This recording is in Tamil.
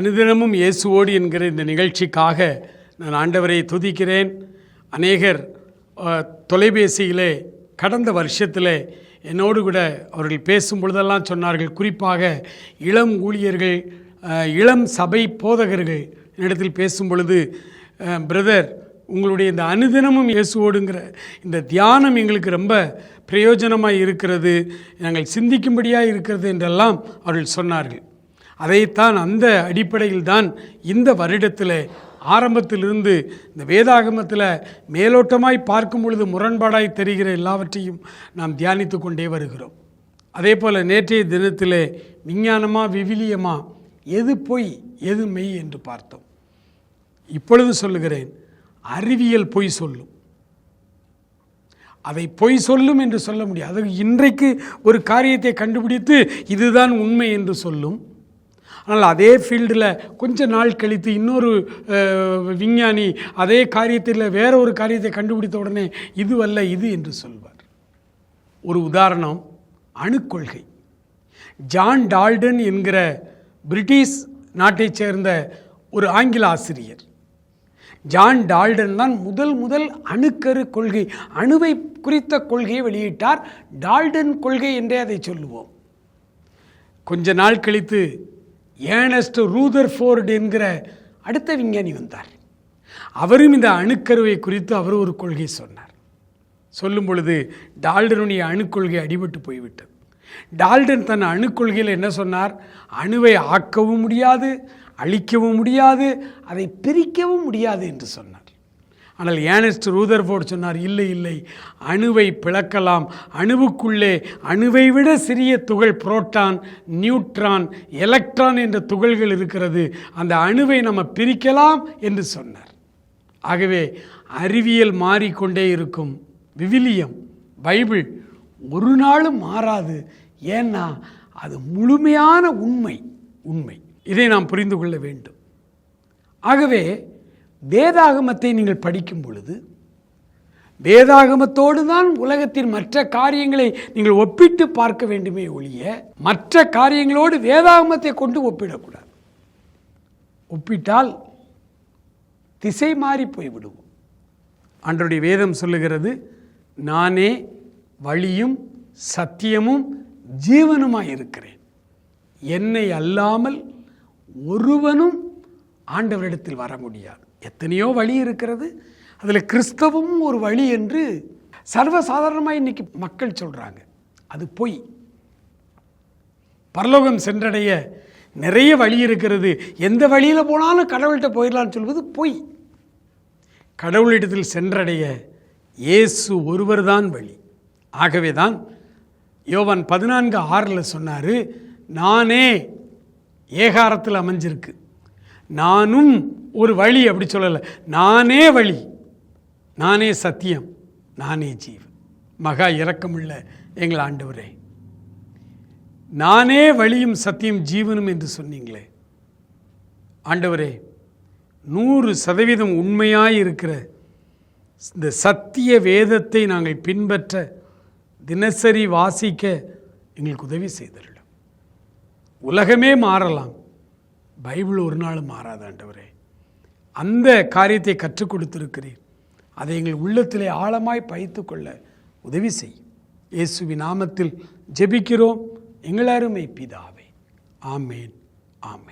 அனுதினமும் இயேசுவோடு என்கிற இந்த நிகழ்ச்சிக்காக நான் ஆண்டவரை துதிக்கிறேன். அநேகர் தொலைபேசியிலே கடந்த வருஷத்தில் என்னோடு கூட அவர்கள் பேசும் பொழுதெல்லாம் சொன்னார்கள் குறிப்பாக இளம் ஊழியர்கள் இளம் சபை போதகர்கள் என்னிடத்தில் பேசும் பொழுது பிரதர் உங்களுடைய இந்த அனுதினமும் இயேசுவோடுங்கிற இந்த தியானம் எங்களுக்கு ரொம்ப பிரயோஜனமாக இருக்கிறது நாங்கள் சிந்திக்கும்படியாக இருக்கிறது என்றெல்லாம் அவர்கள் சொன்னார்கள். அதைத்தான் அந்த அடிப்படையில் தான் இந்த வருடத்தில் ஆரம்பத்திலிருந்து இந்த வேதாகமத்தில் மேலோட்டமாய் பார்க்கும் பொழுது முரண்பாடாய் தெரிகிற எல்லாவற்றையும் நாம் தியானித்து கொண்டே வருகிறோம். அதே போல் நேற்றைய தினத்தில் விஞ்ஞானமா விவிலியமா எது பொய் எது மெய் என்று பார்த்தோம். இப்பொழுது சொல்லுகிறேன் அறிவியல் பொய் சொல்லும். அதை பொய் சொல்லும் என்று சொல்ல முடியாது. அது இன்றைக்கு ஒரு காரியத்தை கண்டுபிடித்து இதுதான் உண்மை என்று சொல்லும். ஆனால் அதே ஃபீல்டில் கொஞ்ச நாள் கழித்து இன்னொரு விஞ்ஞானி அதே காரியத்தில் வேற ஒரு காரியத்தை கண்டுபிடித்த உடனே இதுவல்ல இது என்று சொல்வார். ஒரு உதாரணம் அணுக்கொள்கை ஜான் டால்டன் என்கிற பிரிட்டிஷ் நாட்டைச் சேர்ந்த ஒரு ஆங்கில ஆசிரியர். ஜான் டால்டன் தான் முதல் முதல் அணுக்கரு கொள்கை அணுவை குறித்த கொள்கையை வெளியிட்டார். டால்டன் கொள்கை என்றே அதை சொல்லுவோம். கொஞ்ச நாள் கழித்து ஏனஸ்ட் ரூதர் ஃபோர்டு என்கிற அடுத்த விஞ்ஞானி வந்தார். அவரும் இந்த அணுக்கருவை குறித்து அவர் ஒரு கொள்கை சொன்னார். சொல்லும் பொழுது டால்டனுடைய அணுக்கொள்கை அடிபட்டு போய்விட்டது. டால்டன் தன் அணுக்கொள்கையில் என்ன சொன்னார்? அணுவை ஆக்கவும் முடியாது அழிக்கவும் முடியாது அதை பிரிக்கவும் முடியாது என்று சொன்னார். ஆனால் ஏனஸ்ட் ரூதர்ஃபோர்ட் சொன்னார் இல்லை இல்லை அணுவை பிளக்கலாம். அணுவுக்குள்ளே அணுவை விட சிறிய துகள் புரோட்டான் நியூட்ரான் எலக்ட்ரான் என்ற துகள்கள் இருக்கிறது. அந்த அணுவை நம்ம பிரிக்கலாம் என்று சொன்னார். ஆகவே அறிவியல் மாறிக்கொண்டே இருக்கும் விவிலியம் பைபிள் ஒரு நாளும் மாறாது. ஏன்னா அது முழுமையான உண்மை உண்மை. இதை நாம் புரிந்து கொள்ள வேண்டும். ஆகவே வேதாகமத்தை நீங்கள் படிக்கும் பொழுது வேதாகமத்தோடு தான் உலகத்தின் மற்ற காரியங்களை நீங்கள் ஒப்பிட்டு பார்க்க வேண்டுமே ஒழிய மற்ற காரியங்களோடு வேதாகமத்தை கொண்டு ஒப்பிடக்கூடாது. ஒப்பிட்டால் திசை மாறி போய்விடுவோம். அன்றைய வேதம் சொல்லுகிறது நானே வழியும் சத்தியமும் ஜீவனுமாய் இருக்கிறேன் என்னை அல்லாமல் ஒருவனும் ஆண்டவரிடத்தில் வர முடியாது. எத்தனையோ வழி இருக்கிறது. அதில் கிறிஸ்தவமும் ஒரு வழி என்று சர்வசாதாரணமாக இன்னைக்கு மக்கள் சொல்கிறாங்க அது பொய். பரலோகம் சென்றடைய நிறைய வழி இருக்கிறது. எந்த வழியில் போனாலும் கடவுள்கிட்ட போயிடலாம்னு சொல்வது பொய். கடவுளிடத்தில் சென்றடைய இயேசு ஒருவர்தான் வழி. ஆகவே தான் யோவான் பதினான்கு ஆறில் சொன்னார் நானே ஏகாரத்தில் அமைஞ்சிருக்கு. நானும் ஒரு வழி அப்படி சொல்லலை. நானே வழி. நானே சத்தியம். நானே ஜீவன். மகா இரக்கமுள்ள எங்கள் ஆண்டவரே. நானே வழியும் சத்தியம் ஜீவனும் என்று சொன்னீங்களே. ஆண்டவரே நூறு சதவீதம் உண்மையாக இருக்கிற இந்த சத்திய வேதத்தை நாங்கள் பின்பற்ற தினசரி வாசிக்க எங்களுக்கு உதவி செய்தருளும். உலகமே மாறலாம். பைபிள் ஒரு நாள் மாறாதாண்டவரே அந்த காரியத்தை கற்றுக் கொடுத்திருக்கிறீர். அதை எங்கள் உள்ளத்திலே ஆழமாய் பயித்து கொள்ள உதவி செய். இயேசுவி நாமத்தில் ஜெபிக்கிறோம். எங்கள் அருமை பிதாவே. ஆமேன் ஆமேன்.